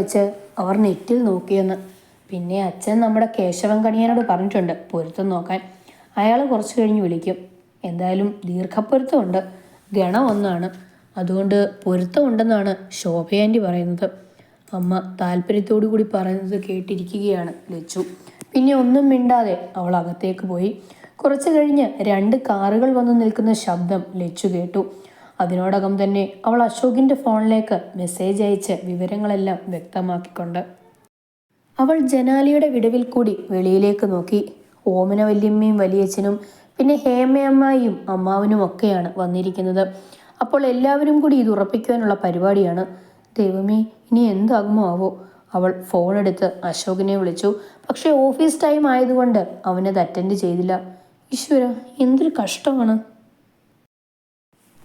വെച്ച് അവർ നെറ്റിൽ നോക്കിയെന്ന്. പിന്നെ അച്ഛൻ നമ്മുടെ കേശവൻ കണിയനോട് പറഞ്ഞിട്ടുണ്ട് പൊരുത്തം നോക്കാൻ. അയാൾ കുറച്ച് കഴിഞ്ഞ് വിളിക്കും. എന്തായാലും ദീർഘപ്പൊരുത്തമുണ്ട്. ഗണം ഒന്നാണ്. അതുകൊണ്ട് പൊരുത്തമുണ്ടെന്നാണ് ശോഭയാന്റി പറയുന്നത്. അമ്മ താല്പര്യത്തോടു കൂടി പറയുന്നത് കേട്ടിരിക്കുകയാണ് ലച്ചു. പിന്നെ ഒന്നും മിണ്ടാതെ അവൾ അകത്തേക്ക് പോയി. കുറച്ചു കഴിഞ്ഞ് രണ്ട് കാറുകൾ വന്നു നിൽക്കുന്ന ശബ്ദം ലച്ചു കേട്ടു. അതിനോടകം തന്നെ അവൾ അശോകിന്റെ ഫോണിലേക്ക് മെസ്സേജ് അയച്ച് വിവരങ്ങളെല്ലാം വ്യക്തമാക്കിക്കൊണ്ട് അവൾ ജനാലിയുടെ വിടവിൽ കൂടി വെളിയിലേക്ക് നോക്കി. ഓമന വല്യമ്മയും വലിയച്ഛനും പിന്നെ ഹേമയമ്മായിയും അമ്മാവനും ഒക്കെയാണ് വന്നിരിക്കുന്നത്. അപ്പോൾ എല്ലാവരും കൂടി ഇത് ഉറപ്പിക്കുവാനുള്ള പരിപാടിയാണ്. ദൈവമേ ഇനി എന്താകുമോ ആവോ? അവൾ ഫോൺ എടുത്ത് അശോകിനെ വിളിച്ചു. പക്ഷേ ഓഫീസ് ടൈം ആയതുകൊണ്ട് അവനത് അറ്റൻഡ് ചെയ്തില്ല. ഈശ്വര എന്തൊരു കഷ്ടമാണ്.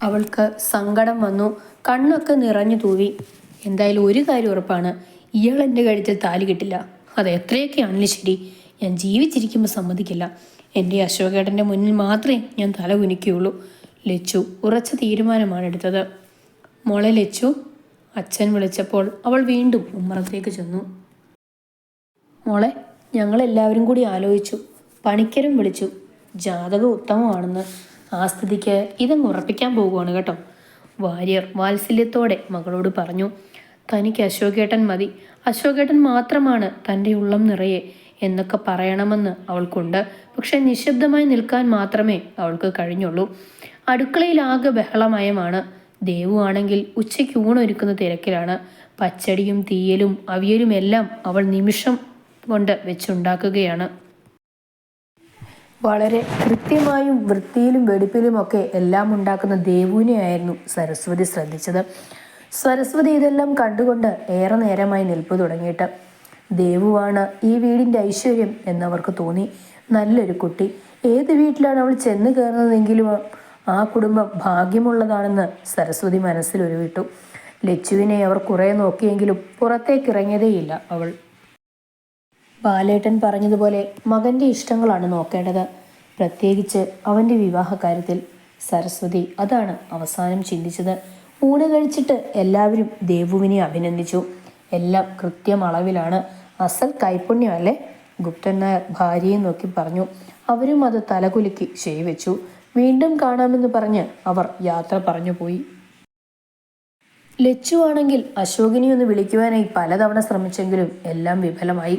അവൾക്ക് സങ്കടം വന്നു. കണ്ണൊക്കെ നിറഞ്ഞു തൂവി. എന്തായാലും ഒരു കാര്യം ഉറപ്പാണ്. ഇയാൾ എന്റെ കഴുത്തിൽ താലി കിട്ടില്ല. അത് എത്രയൊക്കെയാണെങ്കിലും ശരി. ഞാൻ ജീവിച്ചിരിക്കുമ്പോൾ സമ്മതിക്കില്ല. എന്റെ അശോകേട്ടന്റെ മുന്നിൽ മാത്രമേ ഞാൻ തല കുനിക്കുകയുള്ളൂ. ലച്ചു ഉറച്ച തീരുമാനമാണ് എടുത്തത്. മോളെ ലച്ചു അച്ഛൻ വിളിച്ചപ്പോൾ അവൾ വീണ്ടും ഉമ്മറത്തേക്ക് ചെന്നു. മോളെ ഞങ്ങളെല്ലാവരും കൂടി ആലോചിച്ചു. പണിക്കരും വിളിച്ചു. ജാതകം ഉത്തമമാണെന്ന്. ആ സ്ഥിതിക്ക് ഇതങ്ങ് ഉറപ്പിക്കാൻ പോകുവാണ് കേട്ടോ. വാര്യർ വാത്സല്യത്തോടെ മകളോട് പറഞ്ഞു തനിക്ക് അശോകേട്ടൻ മതി. അശോകേട്ടൻ മാത്രമാണ് തന്റെ ഉള്ളം നിറയെ എന്നൊക്കെ പറയണമെന്ന് അവൾക്കുണ്ട്. പക്ഷെ നിശബ്ദമായി നിൽക്കാൻ മാത്രമേ അവൾക്ക് കഴിഞ്ഞുള്ളൂ. അടുക്കളയിലാകെ ബഹളമയമാണ്. ദേവു ആണെങ്കിൽ ഉച്ചയ്ക്ക് ഊണൊരുക്കുന്ന തിരക്കിലാണ്. പച്ചടിയും തീയലും അവിയലുമെല്ലാം അവൾ നിമിഷം കൊണ്ട് വെച്ചുണ്ടാക്കുകയാണ്. വളരെ കൃത്യമായും വൃത്തിയിലും വെടിപ്പിലുമൊക്കെ എല്ലാം ഉണ്ടാക്കുന്ന ദേവുവിനെയായിരുന്നു സരസ്വതി ശ്രദ്ധിച്ചത്. സരസ്വതി ഇതെല്ലാം കണ്ടുകൊണ്ട് ഏറെ നേരമായി നിൽപ്പ് തുടങ്ങിയിട്ട്. ദേവുവാണ് ഈ വീടിന്റെ ഐശ്വര്യം എന്നവർക്ക് തോന്നി. നല്ലൊരു കുട്ടി. ഏത് വീട്ടിലാണ് അവൾ ചെന്ന് കയറുന്നതെങ്കിലും ആ കുടുംബം ഭാഗ്യമുള്ളതാണെന്ന് സരസ്വതി മനസ്സിൽ ഉരുവിട്ടു. ലച്ചുവിനെ അവർ കുറേ നോക്കിയെങ്കിലും പുറത്തേക്ക് ഇറങ്ങിയതേയില്ല അവൾ. ബാലേട്ടൻ പറഞ്ഞതുപോലെ മകന്റെ ഇഷ്ടങ്ങളാണ് നോക്കേണ്ടത്. പ്രത്യേകിച്ച് അവന്റെ വിവാഹ കാര്യത്തിൽ സരസ്വതി അതാണ് അവസാനം ചിന്തിച്ചത്. ഊണ് കഴിച്ചിട്ട് എല്ലാവരും ദേവുവിനെ അഭിനന്ദിച്ചു. എല്ലാം കൃത്യം അളവിലാണ്. അസൽ കൈപുണ്യമല്ലേ ഗുപ്തൻ നായർ ഭാര്യയെ നോക്കി പറഞ്ഞു. അവരും അത് തലകുലുക്കി ശരിവെച്ചു. വീണ്ടും കാണാമെന്ന് പറഞ്ഞ് അവർ യാത്ര പറഞ്ഞു പോയി ലച്ചു ആണെങ്കിൽ അശോകിനെ ഒന്ന് വിളിക്കുവാനായി പലതവണ ശ്രമിച്ചെങ്കിലും എല്ലാം വിഫലമായി.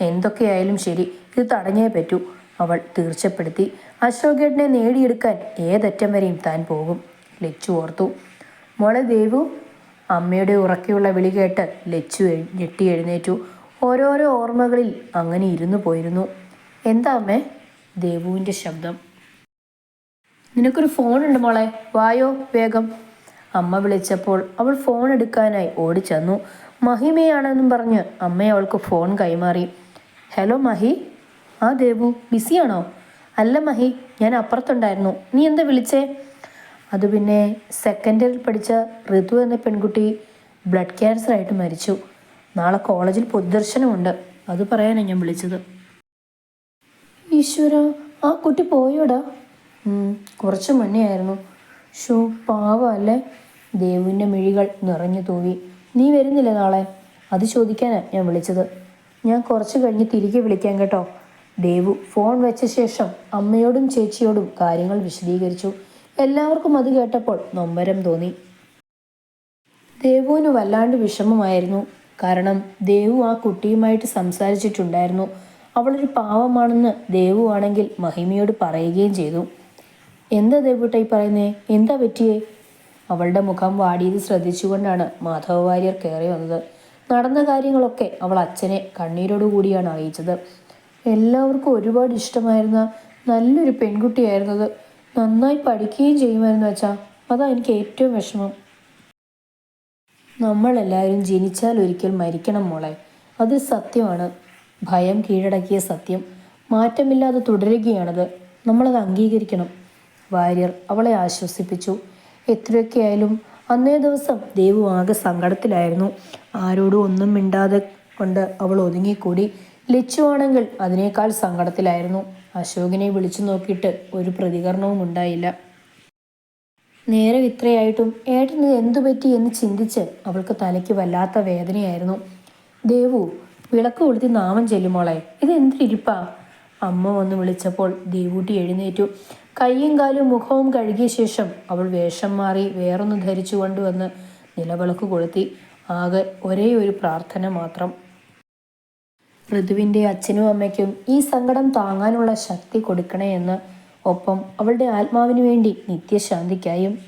എന്തൊക്കെയായാലും ശരി ഇത് തടഞ്ഞേ പറ്റൂ അവൾ തീർച്ചപ്പെടുത്തി. അശോകേട്ടനെ നേടിയെടുക്കാൻ ഏതറ്റം വരെയും താൻ പോകും ലച്ചു ഓർത്തു. മോളെ ദേവു അമ്മയുടെ ഉറക്കെയുള്ള വിളി കേട്ട് ലച്ചു ഞെട്ടി എഴുന്നേറ്റു. ഓരോരോ ഓർമ്മകളിൽ അങ്ങനെ ഇരുന്നു പോയിരുന്നു. എന്താ അമ്മേ? ദേവുവിന്റെ ശബ്ദം. നിനക്കൊരു ഫോണുണ്ട് മോളെ വായോ വേഗം. അമ്മ വിളിച്ചപ്പോൾ അവൾ ഫോൺ എടുക്കാനായി ഓടിച്ചെന്നു. മഹിമയാണെന്നും പറഞ്ഞ് അമ്മ അവൾക്ക് ഫോൺ കൈമാറി. ഹലോ മഹി. ആ ദേവു ബിസിയാണോ അല്ല മഹി ഞാൻ അപ്പുറത്തുണ്ടായിരുന്നു. നീ എന്താ വിളിച്ചേ? അത് പിന്നെ സെക്കൻഡിൽ പഠിച്ച ഋതു എന്ന പെൺകുട്ടി ബ്ലഡ് ക്യാൻസർ ആയിട്ട് മരിച്ചു. നാളെ കോളേജിൽ പൊതുദർശനമുണ്ട്. അത് പറയാനാണ് ഞാൻ വിളിച്ചത്. ഈശ്വര ആ കുട്ടി പോയോടാ? കുറച്ച് മുന്നേ ആയിരുന്നു. ഷോ പാവല്ലേ ദേവുവിന്റെ മിഴികൾ നിറഞ്ഞു തൂവി. നീ വരുന്നില്ല നാളെ? അത് ചോദിക്കാനാണ് ഞാൻ വിളിച്ചത്. ഞാൻ കുറച്ച് കഴിഞ്ഞ് തിരികെ വിളിക്കാം കേട്ടോ. ദേവു ഫോൺ വെച്ച ശേഷം അമ്മയോടും ചേച്ചിയോടും കാര്യങ്ങൾ വിശദീകരിച്ചു. എല്ലാവർക്കും അത് കേട്ടപ്പോൾ നൊമ്പരം തോന്നി. ദേവുവിന് വല്ലാണ്ട് വിഷമമായിരുന്നു. കാരണം ദേവു ആ കുട്ടിയുമായിട്ട് സംസാരിച്ചിട്ടുണ്ടായിരുന്നു. അവളൊരു പാവമാണെന്ന് ദേവു ആണെങ്കിൽ മഹിമയോട് പറയുകയും ചെയ്തു. എന്താ ദേവുട്ടായി പറയുന്നേ? എന്താ പറ്റിയേ? അവളുടെ മുഖം വാടിയത് ശ്രദ്ധിച്ചുകൊണ്ടാണ് മാധവ വാര്യർ കയറി വന്നത്. നടന്ന കാര്യങ്ങളൊക്കെ അവൾ അച്ഛനെ കണ്ണീരോട് കൂടിയാണ് അറിയിച്ചത്. എല്ലാവർക്കും ഒരുപാട് ഇഷ്ടമായിരുന്ന നല്ലൊരു പെൺകുട്ടിയായിരുന്നത് നന്നായി പഠിക്കുകയും ചെയ്യുമായിരുന്നു അച്ഛാ. അതാ എനിക്ക് ഏറ്റവും വിഷമം. നമ്മളെല്ലാവരും ജനിച്ചാൽ ഒരിക്കൽ മരിക്കണം മോളെ. അത് സത്യമാണ്. ഭയം കീഴടക്കിയ സത്യം. മാറ്റമില്ലാതെ തുടരുകയാണത്. നമ്മളത് അംഗീകരിക്കണം. വാര്യർ അവളെ ആശ്വസിപ്പിച്ചു. എത്രയൊക്കെയായാലും അന്നേ ദിവസം ദേവു ആകെ സങ്കടത്തിലായിരുന്നു. ആരോടും ഒന്നും മിണ്ടാതെ കൊണ്ട് അവൾ ഒതുങ്ങിക്കൂടി. ലച്ചുവാണെങ്കിൽ അതിനേക്കാൾ സങ്കടത്തിലായിരുന്നു. അശോകിനെ വിളിച്ചു നോക്കിയിട്ട് ഒരു പ്രതികരണവും ഉണ്ടായില്ല. നേരെ ഇത്രയായിട്ടും ഏട്ടന് എന്തു പറ്റി എന്ന് ചിന്തിച്ച് അവൾക്ക് തലയ്ക്ക് വല്ലാത്ത വേദനയായിരുന്നു. ദേവു വിളക്ക് കൊളുത്തി നാമം ചെല്ലുമോളെ? ഇത് എന്തിരിപ്പാ അമ്മ വന്ന് വിളിച്ചപ്പോൾ ദേവൂട്ടി എഴുന്നേറ്റു. കൈയും കാലും മുഖവും കഴുകിയ ശേഷം അവൾ വേഷം മാറി വേറൊന്ന് ധരിച്ചു കൊണ്ടുവന്ന് നിലവിളക്ക് കൊളുത്തി. ആകെ ഒരേ ഒരു പ്രാർത്ഥന മാത്രം. ഋതുവിന്റെ അച്ഛനും അമ്മയ്ക്കും ഈ സങ്കടം താങ്ങാനുള്ള ശക്തി കൊടുക്കണേ എന്ന് ഒപ്പം അവളുടെ ആത്മാവിനു വേണ്ടി നിത്യശാന്തിക്കായും.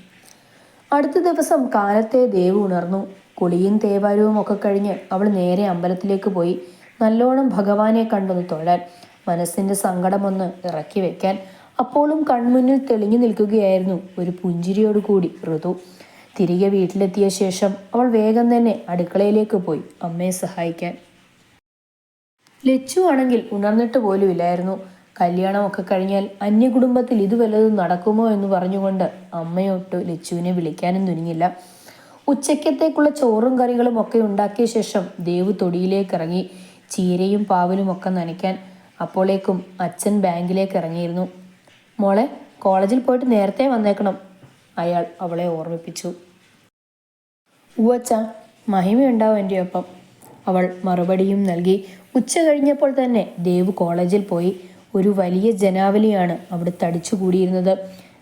അടുത്ത ദിവസം കാലത്തെ ദേവ് ഉണർന്നു. കുളിയും തേവാരവും ഒക്കെ കഴിഞ്ഞ് അവൾ നേരെ അമ്പലത്തിലേക്ക് പോയി. നല്ലോണം ഭഗവാനെ കണ്ടൊന്ന് തൊഴാൻ മനസ്സിന്റെ സങ്കടമൊന്ന് ഇറക്കി വെക്കാൻ. അപ്പോഴും കൺമുന്നിൽ തെളിഞ്ഞു നിൽക്കുകയായിരുന്നു ഒരു പുഞ്ചിരിയോടുകൂടി ഋതു. തിരികെ വീട്ടിലെത്തിയ ശേഷം അവൾ വേഗം തന്നെ അടുക്കളയിലേക്ക് പോയി അമ്മയെ സഹായിക്കാൻ. ലച്ചു ആണെങ്കിൽ ഉണർന്നിട്ട് പോലും ഇല്ലായിരുന്നു. കല്യാണമൊക്കെ കഴിഞ്ഞാൽ അന്യകുടുംബത്തിൽ ഇത് വല്ലതും നടക്കുമോ എന്ന് പറഞ്ഞുകൊണ്ട് അമ്മയൊട്ട് ലച്ചുവിനെ വിളിക്കാനും തുനിഞ്ഞില്ല. ഉച്ചയ്ക്കത്തേക്കുള്ള ചോറും കറികളും ഒക്കെ ഉണ്ടാക്കിയ ശേഷം ദേവ് തൊടിയിലേക്ക് ഇറങ്ങി ചീരയും പാവലും ഒക്കെ നനയ്ക്കാൻ അപ്പോഴേക്കും അച്ഛൻ ബാങ്കിലേക്ക് ഇറങ്ങിയിരുന്നു മോളെ കോളേജിൽ പോയിട്ട് നേരത്തെ വന്നേക്കണം. അയാൾ അവളെ ഓർമ്മിപ്പിച്ചു. ഉവച്ച മഹിമയുണ്ടാവും എന്റെ ഒപ്പം. അവൾ മറുപടിയും നൽകി. ഉച്ച കഴിഞ്ഞപ്പോൾ തന്നെ ദേവ് കോളേജിൽ പോയി. ഒരു വലിയ ജനാവലിയാണ് അവിടെ തടിച്ചുകൂടിയിരുന്നത്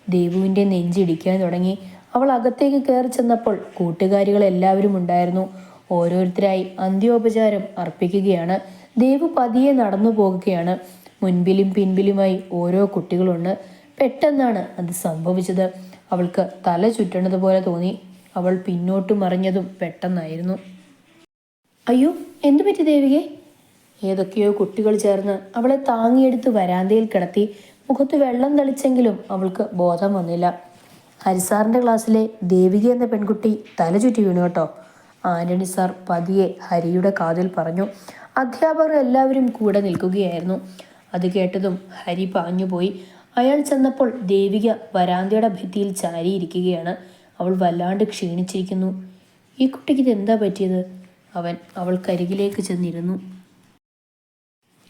ദേവുവിന്റെ നെഞ്ചിടിക്കാൻ തുടങ്ങി. അവൾ അകത്തേക്ക് കയറി ചെന്നപ്പോൾ കൂട്ടുകാരികൾ എല്ലാവരും ഉണ്ടായിരുന്നു. ഓരോരുത്തരായി അന്ത്യോപചാരം അർപ്പിക്കുകയാണ്. ദേവ് പതിയെ നടന്നു പോകുകയാണ് മുൻപിലും പിൻപിലുമായി ഓരോ കുട്ടികളുണ്ട്. പെട്ടെന്നാണ് അത് സംഭവിച്ചത്. അവൾക്ക് തല ചുറ്റണത് പോലെ തോന്നി. അവൾ പിന്നോട്ട് മറിഞ്ഞതും പെട്ടെന്നായിരുന്നു. അയ്യോ എന്തു പറ്റി ദേവികെ? ഏതൊക്കെയോ കുട്ടികൾ ചേർന്ന് അവളെ താങ്ങിയെടുത്ത് വരാന്തയിൽ കിടത്തി. മുഖത്ത് വെള്ളം തളിച്ചെങ്കിലും അവൾക്ക് ബോധം വന്നില്ല. ഹരിസാറിന്റെ ക്ലാസ്സിലെ ദേവിക എന്ന പെൺകുട്ടി തല ചുറ്റി വീണു കേട്ടോ. ആന്റണി സാർ പതിയെ ഹരിയുടെ കാതിൽ പറഞ്ഞു. അധ്യാപകർ എല്ലാവരും കൂടെ നിൽക്കുകയായിരുന്നു. അത് കേട്ടതും ഹരി പാഞ്ഞുപോയി അയാൾ ചെന്നപ്പോൾ ദേവിക വരാന്തയുടെ ഭിത്തിയിൽ ചാരിയിരിക്കുകയാണ്. അവൾ വല്ലാണ്ട് ക്ഷീണിച്ചിരിക്കുന്നു. ഈ കുട്ടിക്ക് ഇതെന്താ പറ്റിയത്? അവൻ അവൾക്കരികിലേക്ക് ചെന്നിരുന്നു.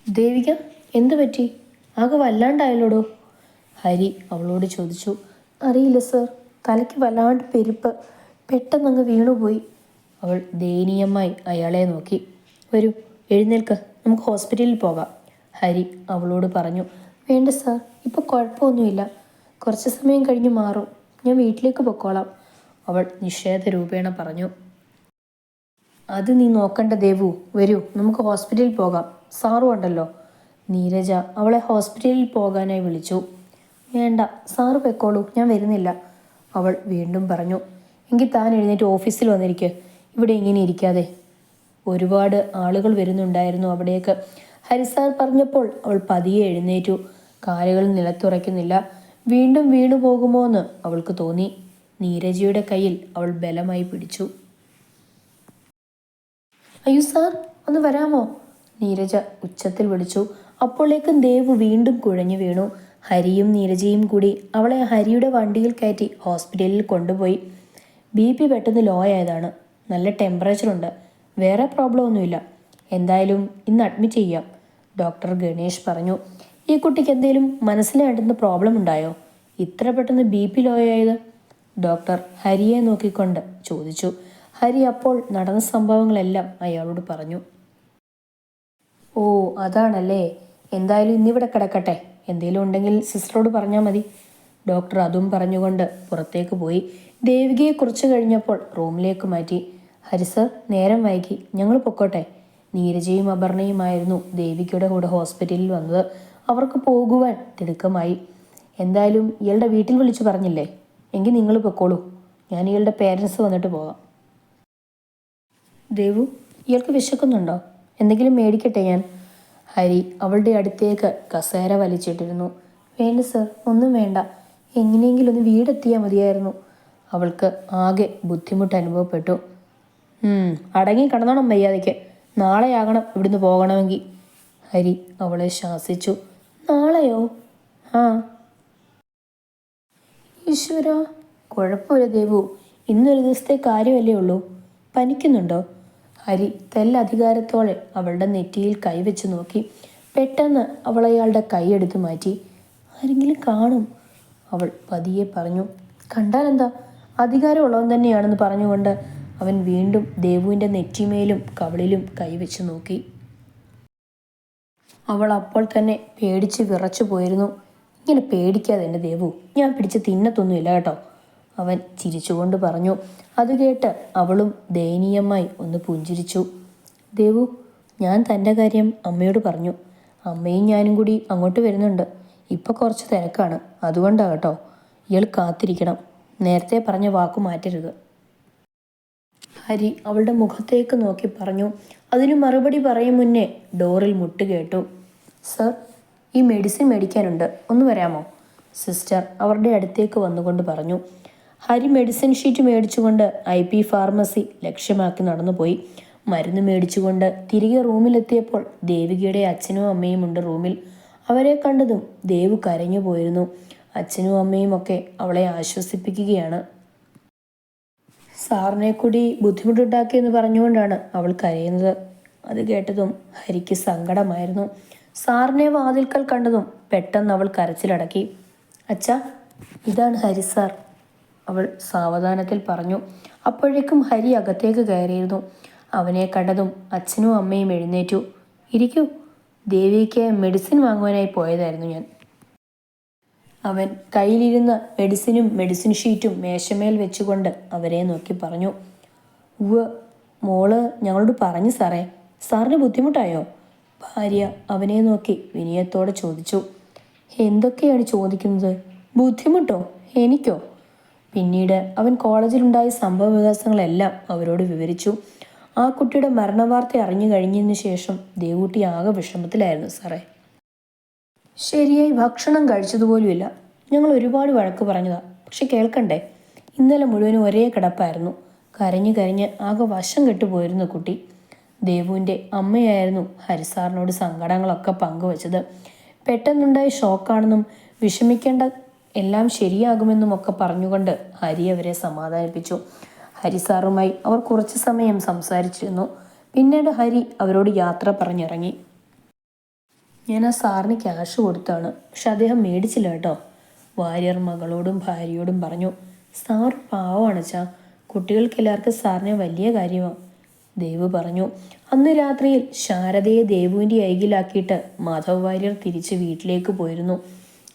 ദേവിക എന്തു പറ്റി? ആകെ വല്ലാണ്ടായല്ലോടോ? ഹരി അവളോട് ചോദിച്ചു. അറിയില്ല സർ. തലയ്ക്ക് വല്ലാണ്ട് പെരുപ്പ്. പെട്ടെന്നങ്ങ് വീണുപോയി. അവൾ ദയനീയമായി അയാളെ നോക്കി. വരൂ എഴുന്നേൽക്ക്. നമുക്ക് ഹോസ്പിറ്റലിൽ പോകാം. ഹരി അവളോട് പറഞ്ഞു വേണ്ട സാർ ഇപ്പോൾ കുഴപ്പമൊന്നുമില്ല. കുറച്ച് സമയം കഴിഞ്ഞ് മാറും. ഞാൻ വീട്ടിലേക്ക് പൊക്കോളാം. അവൾ നിഷേധ രൂപേണ പറഞ്ഞു അത് നീ നോക്കണ്ട ദേവു. വരൂ നമുക്ക് ഹോസ്പിറ്റലിൽ പോകാം. സാറും ഉണ്ടല്ലോ. നീരജ അവളെ ഹോസ്പിറ്റലിൽ പോകാനായി വിളിച്ചു വേണ്ട സാറ് പൊയ്ക്കോളൂ ഞാൻ വരുന്നില്ല. അവൾ വീണ്ടും പറഞ്ഞു എങ്കിൽ താൻ എഴുന്നേറ്റ് ഓഫീസിൽ വന്നിരിക്കുക ഇവിടെ ഇങ്ങനെ ഇരിക്കാതെ. ഒരുപാട് ആളുകൾ വരുന്നുണ്ടായിരുന്നു അവിടേക്ക്. ഹരിസാർ പറഞ്ഞപ്പോൾ അവൾ പതിയെ എഴുന്നേറ്റു. കാലുകൾ നിലത്തുറയ്ക്കുന്നില്ല. വീണ്ടും വീണു പോകുമോ എന്ന് അവൾക്ക് തോന്നി. നീരജയുടെ കയ്യിൽ അവൾ ബലമായി പിടിച്ചു. അയ്യോ സാർ ഒന്ന് വരാമോ? നീരജ ഉച്ചത്തിൽ വിളിച്ചു. അപ്പോഴേക്കും ദേവ് വീണ്ടും കുഴഞ്ഞു വീണു. ഹരിയും നീരജയും കൂടി അവളെ ഹരിയുടെ വണ്ടിയിൽ കയറ്റി ഹോസ്പിറ്റലിൽ കൊണ്ടുപോയി. ബി പി പെട്ടെന്ന് ലോ ആയതാണ്. നല്ല ടെമ്പറേച്ചറുണ്ട്. വേറെ പ്രോബ്ലം ഒന്നുമില്ല. എന്തായാലും ഇന്ന് അഡ്മിറ്റ് ചെയ്യാം. ഡോക്ടർ ഗണേഷ് പറഞ്ഞു ഈ കുട്ടിക്ക് എന്തെങ്കിലും മനസ്സിലായിട്ടുന്ന പ്രോബ്ലം ഉണ്ടായോ? ഇത്ര പെട്ടെന്ന് ബി പി ലോ ആയത്? ഡോക്ടർ ഹരിയെ നോക്കിക്കൊണ്ട് ചോദിച്ചു. ഹരി അപ്പോൾ നടന്ന സംഭവങ്ങളെല്ലാം അയാളോട് പറഞ്ഞു. ഓ അതാണല്ലേ. എന്തായാലും ഇന്നിവിടെ കിടക്കട്ടെ. എന്തെങ്കിലും ഉണ്ടെങ്കിൽ സിസ്റ്ററോട് പറഞ്ഞാൽ മതി. ഡോക്ടർ അതും പറഞ്ഞുകൊണ്ട് പുറത്തേക്ക് പോയി. ദേവികയെ കുറിച്ച് കഴിഞ്ഞപ്പോൾ റൂമിലേക്ക് മാറ്റി. ഹരി സർ നേരം വൈകി. ഞങ്ങൾ പൊക്കോട്ടെ. നീരജയും അപർണയുമായിരുന്നു ദേവികയുടെ കൂടെ ഹോസ്പിറ്റലിൽ വന്നത്. അവർക്ക് പോകുവാൻ തിടുക്കമായി. എന്തായാലും ഇയാളുടെ വീട്ടിൽ വിളിച്ചു പറഞ്ഞില്ലേ? എങ്കിൽ നിങ്ങൾ പൊക്കോളൂ. ഞാൻ ഇയാളുടെ പേരൻസ് വന്നിട്ട് പോകാം. ദേവു ഇയാൾക്ക് വിശക്കുന്നുണ്ടോ? എന്തെങ്കിലും മേടിക്കട്ടെ ഞാൻ? ഹരി അവളുടെ അടുത്തേക്ക് കസേര വലിച്ചിട്ടിരുന്നു. വേണ്ട സർ ഒന്നും വേണ്ട. എങ്ങനെയെങ്കിലും ഒന്ന് വീടെത്തിയാൽ മതിയായിരുന്നു. അവൾക്ക് ആകെ ബുദ്ധിമുട്ട് അനുഭവപ്പെട്ടു. "ഉം, അടങ്ങി കിടന്നോണം മര്യാദയ്ക്ക് നാളെയാകണം ഇവിടുന്ന് പോകണമെങ്കിൽ ഹരി അവളെ ശാസിച്ചു. നാളെയോ? ആ. ഈശ്വര കുഴപ്പമില്ല ദേവു. ഇന്നൊരു ദിവസത്തെ കാര്യമല്ലേ ഉള്ളൂ. പനിക്കുന്നുണ്ടോ? ഹരി തെല്ലധികാരത്തോടെ അവളുടെ നെറ്റിയിൽ കൈവച്ച് നോക്കി. പെട്ടെന്ന് അവൾ അയാളുടെ കൈയെടുത്ത് മാറ്റി. ആരെങ്കിലും കാണും അവൾ പതിയെ പറഞ്ഞു. കണ്ടാലെന്താ? അധികാരമുള്ളവൻ തന്നെയാണെന്ന് പറഞ്ഞുകൊണ്ട് അവൻ വീണ്ടും ദേവുവിന്റെ നെറ്റിമേലും കവളിലും കൈവച്ച് നോക്കി. അവൾ അപ്പോൾ തന്നെ പേടിച്ച് വിറച്ചു പോയിരുന്നു. ഇങ്ങനെ പേടിക്കാതെ എന്റെ ദേവു ഞാൻ പിടിച്ച് തിന്നത്തൊന്നുമില്ല കേട്ടോ അവൻ ചിരിച്ചുകൊണ്ട് പറഞ്ഞു. അത് കേട്ട് അവളും ദയനീയമായി ഒന്ന് പുഞ്ചിരിച്ചു. ദേവു ഞാൻ തന്റെ കാര്യം അമ്മയോട് പറഞ്ഞു. അമ്മയും ഞാനും കൂടി അങ്ങോട്ട് വരുന്നുണ്ട്. ഇപ്പം കുറച്ച് തിരക്കാണ്. അതുകൊണ്ടാണ് കേട്ടോ ഇയാൾ കാത്തിരിക്കണം. നേരത്തെ പറഞ്ഞ വാക്ക് മാറ്റരുത്. ഹരി അവളുടെ മുഖത്തേക്ക് നോക്കി പറഞ്ഞു. അതിനു മറുപടി പറയും മുന്നേ ഡോറിൽ മുട്ട് കേട്ടു. സർ ഈ മെഡിസിൻ മേടിക്കാനുണ്ട്. ഒന്ന് വരാമോ? സിസ്റ്റർ അവരുടെ അടുത്തേക്ക് വന്നുകൊണ്ട് പറഞ്ഞു. ഹരി മെഡിസിൻ ഷീറ്റ് മേടിച്ചുകൊണ്ട് ഐ പി ഫാർമസി ലക്ഷ്യമാക്കി നടന്നുപോയി. മരുന്ന് മേടിച്ചുകൊണ്ട് തിരികെ റൂമിലെത്തിയപ്പോൾ ദേവികയുടെ അച്ഛനും അമ്മയും ഉണ്ട് റൂമിൽ. അവരെ കണ്ടതും ദേവു കരഞ്ഞു പോയിരുന്നു അച്ഛനും അമ്മയും ഒക്കെ അവളെ ആശ്വസിപ്പിക്കുകയാണ്. സാറിനെ കൂടി ബുദ്ധിമുട്ടുണ്ടാക്കിയെന്ന് പറഞ്ഞുകൊണ്ടാണ് അവൾ കരയുന്നത്. അത് കേട്ടതും ഹരിക്ക് സങ്കടമായിരുന്നു. സാറിനെ വാതിൽക്കൽ കണ്ടതും പെട്ടെന്ന് അവൾ കരച്ചിലടക്കി. അച്ഛ ഇതാണ് ഹരി സാർ അവൾ സാവധാനത്തിൽ പറഞ്ഞു. അപ്പോഴേക്കും ഹരി അകത്തേക്ക് കയറിയിരുന്നു. അവനെ കണ്ടതും അച്ഛനും അമ്മയും എഴുന്നേറ്റു. ഇരിക്കൂ ദേവിക്ക് മെഡിസിൻ വാങ്ങുവാനായി പോയതായിരുന്നു ഞാൻ. അവൻ കയ്യിലിരുന്ന മെഡിസിനും മെഡിസിൻ ഷീറ്റും മേശമേൽ വെച്ചുകൊണ്ട് അവരെ നോക്കി പറഞ്ഞു ഉവ് മോൾ ഞങ്ങളോട് പറഞ്ഞു സാറേ സാറിന് ബുദ്ധിമുട്ടായോ? ഭാര്യ അവനെ നോക്കി വിനയത്തോടെ ചോദിച്ചു എന്തൊക്കെയാണ് ചോദിക്കുന്നത്? ബുദ്ധിമുട്ടോ? എനിക്കോ? പിന്നീട് അവൻ കോളേജിലുണ്ടായ സംഭവ വികാസങ്ങളെല്ലാം അവരോട് വിവരിച്ചു. ആ കുട്ടിയുടെ മരണവാർത്ത അറിഞ്ഞു കഴിഞ്ഞതിന് ശേഷം ദേവൂട്ടി ആകെ വിഷമത്തിലായിരുന്നു സാറേ. ശരിയായി ഭക്ഷണം കഴിച്ചതുപോലുമില്ല ഞങ്ങൾ ഒരുപാട് വഴക്ക് പറഞ്ഞതാ. പക്ഷെ കേൾക്കണ്ടേ? ഇന്നലെ മുഴുവനും ഒരേ കിടപ്പായിരുന്നു. കരഞ്ഞു കരഞ്ഞ് ആകെ വശം കെട്ടുപോയിരുന്നു കുട്ടി. ദേവുവിന്റെ അമ്മയായിരുന്നു ഹരിസാറിനോട് സങ്കടങ്ങളൊക്കെ പങ്കുവച്ചത്. പെട്ടെന്നുണ്ടായ ഷോക്കാണെന്നും വിഷമിക്കേണ്ട എല്ലാം ശരിയാകുമെന്നും ഒക്കെ പറഞ്ഞുകൊണ്ട് ഹരി അവരെ സമാധാനിപ്പിച്ചു. ഹരിസാറുമായി അവർ കുറച്ച് സമയം സംസാരിച്ചിരുന്നു. പിന്നീട് ഹരി അവരോട് യാത്ര പറഞ്ഞിറങ്ങി. ഞാൻ ആ സാറിന് ക്യാഷ് കൊടുത്താണ്. പക്ഷെ അദ്ദേഹം മേടിച്ചില്ല കേട്ടോ. വാര്യർ മകളോടും ഭാര്യയോടും പറഞ്ഞു സാർ പാവമാണ് ചാ കുട്ടികൾക്ക് എല്ലാവർക്കും സാറിനെ വലിയ കാര്യമാണ് ദേവു പറഞ്ഞു അന്ന് രാത്രിയിൽ ശാരദയെ ദേവുവിന്റെ അരികിലാക്കിയിട്ട് മാധവ് വാര്യർ തിരിച്ച് വീട്ടിലേക്ക് പോയിരുന്നു.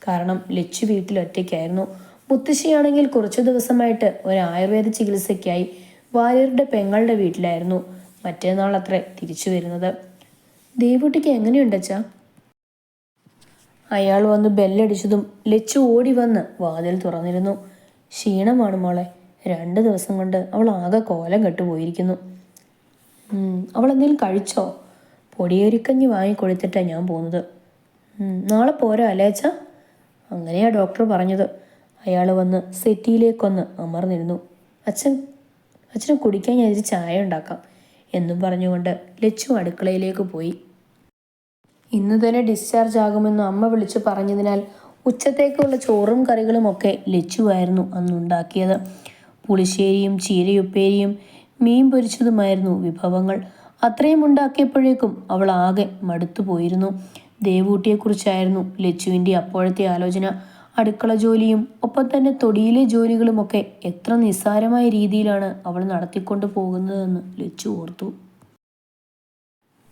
കാരണം ലച്ചു വീട്ടിൽ ഒറ്റയ്ക്കായിരുന്നു. മുത്തശ്ശിയാണെങ്കിൽ കുറച്ചു ദിവസമായിട്ട് ഒരു ആയുർവേദ ചികിത്സയ്ക്കായി വാര്യരുടെ പെങ്ങളുടെ വീട്ടിലായിരുന്നു മറ്റേനാൾ അത്ര തിരിച്ചു വരുന്നത്. ദേവുട്ടിക്ക് എങ്ങനെയുണ്ടച്ചാ അയാൾ വന്ന് ബെല്ലടിച്ചതും ലച്ചു ഓടി വന്ന് വാതിൽ തുറന്നിരുന്നു. ക്ഷീണമാണ് മോളെ. രണ്ട് ദിവസം കൊണ്ട് അവൾ ആകെ കോലം കെട്ടുപോയിരിക്കുന്നു. അവൾ എന്തെങ്കിലും കഴിച്ചോ? പൊടിയേരിക്കഞ്ഞി വാങ്ങിക്കൊടുത്തിട്ടാണ് ഞാൻ പോകുന്നത് നാളെ പോരാ അലേച്ച അങ്ങനെയാ ഡോക്ടർ പറഞ്ഞത്. അയാൾ വന്ന് സെറ്റിയിലേക്കൊന്ന് അമർന്നിരുന്നു. അച്ഛൻ അച്ഛന് കുടിക്കാൻ ഞാൻ ചായ ഉണ്ടാക്കാം എന്നും പറഞ്ഞുകൊണ്ട് ലച്ചു അടുക്കളയിലേക്ക് പോയി. ഇന്ന് തന്നെ ഡിസ്ചാർജ് ആകുമെന്ന് അമ്മ വിളിച്ചു പറഞ്ഞതിനാൽ ഉച്ചത്തേക്കുള്ള ചോറും കറികളും ഒക്കെ ലച്ചുവായിരുന്നു അന്നുണ്ടാക്കിയത്. പുളിശ്ശേരിയും ചീരയുപ്പേരിയും മീൻ പൊരിച്ചതുമായിരുന്നു വിഭവങ്ങൾ. അത്രയും ഉണ്ടാക്കിയപ്പോഴേക്കും അവൾ ആകെ മടുത്തു പോയിരുന്നു. ദേവൂട്ടിയെക്കുറിച്ചായിരുന്നു ലച്ചുവിന്റെ അപ്പോഴത്തെ ആലോചന. അടുക്കള ജോലിയും ഒപ്പം തന്നെ തൊടിയിലെ ജോലികളുമൊക്കെ എത്ര നിസ്സാരമായ രീതിയിലാണ് അവൾ നടത്തിക്കൊണ്ടു പോകുന്നതെന്ന് ലച്ചു ഓർത്തു.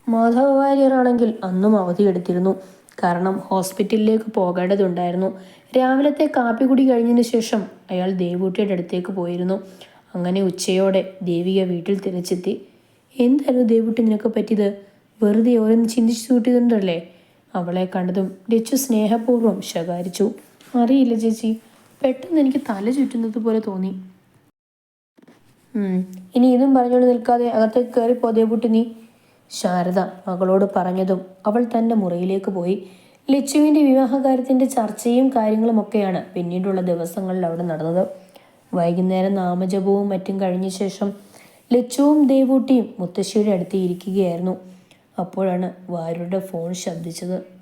മാധവ വാര്യറാണെങ്കിൽ അന്നും അവധിയെടുത്തിരുന്നു കാരണം ഹോസ്പിറ്റലിലേക്ക് പോകേണ്ടതുണ്ടായിരുന്നു. രാവിലത്തെ കാപ്പി കുടി കഴിഞ്ഞതിന് ശേഷം അയാൾ ദേവൂട്ടിയുടെ അടുത്തേക്ക് പോയിരുന്നു. അങ്ങനെ ഉച്ചയോടെ ദേവിക വീട്ടിൽ തിരിച്ചെത്തി. എന്തായിരുന്നു ദേവൂട്ടി നിനക്ക് പറ്റിയത്? വെറുതെ ഓരോന്ന് ചിന്തിച്ചു കൂട്ടിയതുണ്ടല്ലേ അവളെ കണ്ടതും രച്ചു സ്നേഹപൂർവം ശകാരിച്ചു. അറിയില്ല ചേച്ചി പെട്ടെന്ന് എനിക്ക് തല ചുറ്റുന്നത് പോലെ തോന്നി. ഇനി ഇതും പറഞ്ഞുകൊണ്ട് നിൽക്കാതെ അകത്തേക്ക് കയറിപ്പോ ദേവൂട്ടി നീ? ശാരദ മകളോട് പറഞ്ഞതും അവൾ തന്റെ മുറിയിലേക്ക് പോയി. ലച്ചുവിന്റെ വിവാഹകാര്യത്തിന്റെ ചർച്ചയും കാര്യങ്ങളും ഒക്കെയാണ് പിന്നീടുള്ള ദിവസങ്ങളിൽ അവിടെ നടന്നത്. വൈകുന്നേരം നാമജപവും മറ്റും കഴിഞ്ഞ ശേഷം ലച്ചുവും ദേവൂട്ടിയും മുത്തശ്ശിയുടെ അടുത്ത് ഇരിക്കുകയായിരുന്നു. അപ്പോഴാണ് വാരുടെ ഫോൺ ശബ്ദിച്ചത്.